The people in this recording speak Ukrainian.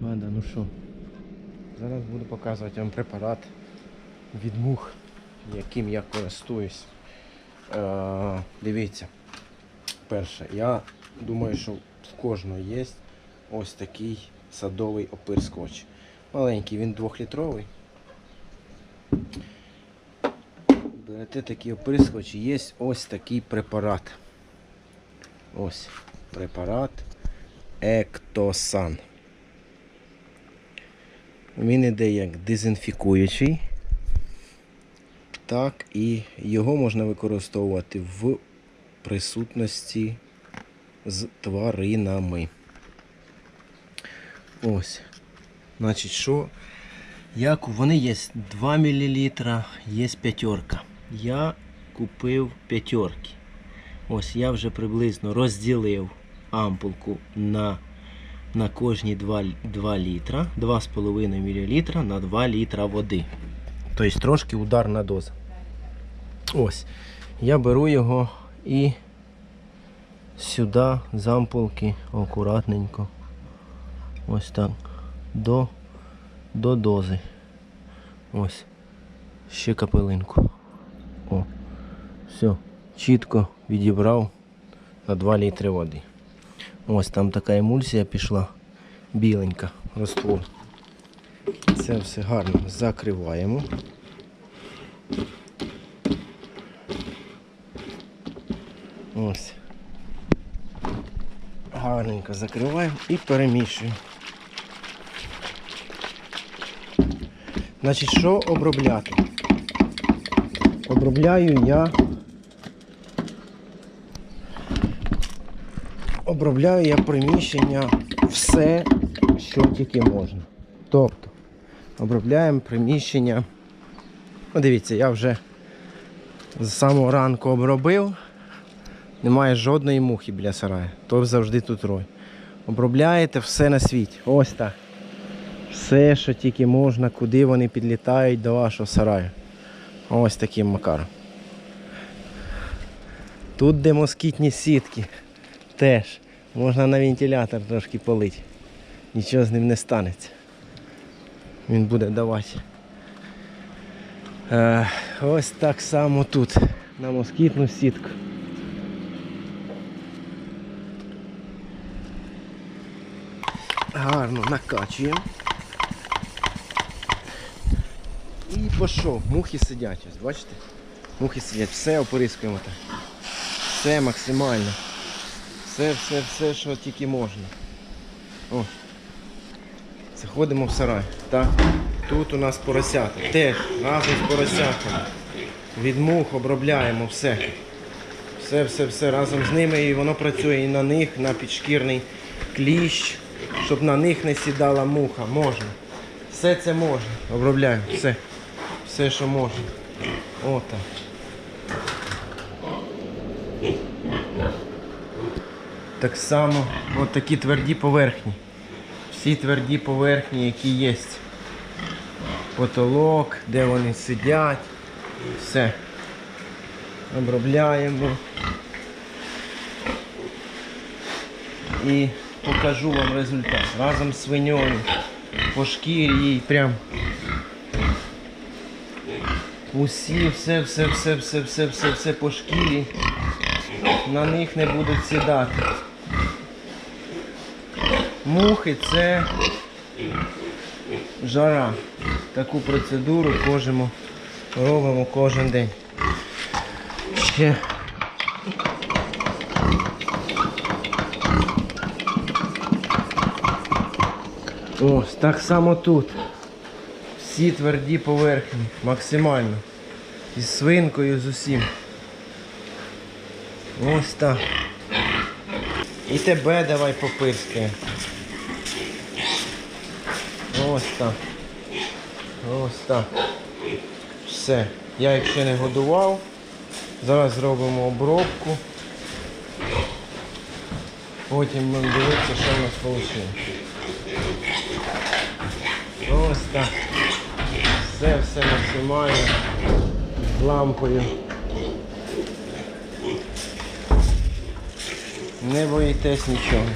Банда, ну що? Зараз буду показувати вам препарат від мух, яким я користуюсь. Е, дивіться. Перше, я думаю, що в кожного є ось такий садовий опирскоч. Маленький, він двохлітровий. Берете такий оприскоч, є ось такий препарат. Ось препарат Ектосан. Він іде як дезінфікуючий. Так, і його можна використовувати в присутності з тваринами. Ось. Значить, що? Як вони є 2 мл, є п'ятерка. Я купив п'ятерки. Ось я вже приблизно розділив ампулку на, на кожні 2, 2 літра, 2,5 мл на 2 літра води. Тобто трошки ударна доза. Ось. Я беру його і сюди з ампулки акуратненько. Ось так. До, до дози. Ось. Ще капелинку. О. Все. Чітко відібрав на 2 літри води. Ось там така емульсія пішла. Біленька, роствор. Це все гарно закриваємо. Ось. Гарненько закриваємо і перемішуємо. Значить, що обробляти? Обробляю я. Обробляю я приміщення все, що тільки можна. Тобто, обробляємо приміщення. Ну, дивіться, я вже з самого ранку обробив. Немає жодної мухи біля сараю. То завжди тут рой. Обробляєте все на світі. Ось так. Все, що тільки можна, куди вони підлітають до вашого сараю. Ось таким макаром. Тут де москітні сітки. Теж. Можна на вентилятор трошки полити. Нічого з ним не станеться. Він буде давати. Е, ось так само тут. На москітну сітку. Гарно накачуємо. І пішов. Мухи сидять, ось бачите? Мухи сидять, все опорискуємо так. Все максимально. Все, все, все, що тільки можна. О. Заходимо в сарай. Так. Тут у нас поросята. Теж разом з поросятами. Від мух обробляємо все. Все, все, все разом з ними і воно працює і на них, на підшкірний кліщ, щоб на них не сідала муха. Можна. Все це можна. Обробляємо. Все. Все, що можна. Отак. Так само от такі тверді поверхні. Всі тверді поверхні, які є. Потолок, де вони сидять. Все. Обробляємо. І покажу вам результат. Разом з свиньою по шкірі їй прям усі, все, все, все, все, все, все, все по шкірі. На них не будуть сідати. Мухи це жара. Таку процедуру кожемо, робимо кожен день. Ще Ось так само тут. Всі тверді поверхні, максимально. Із свинкою, з усім. Ось так. І тебе давай попирскає. Ось так. Ось так. Все. Я їх ще не годував. Зараз зробимо обробку. Потім будемо дивитися, що в нас вийшло. Ось так. Все, все максимально. З лампою. Не боїтесь нічого.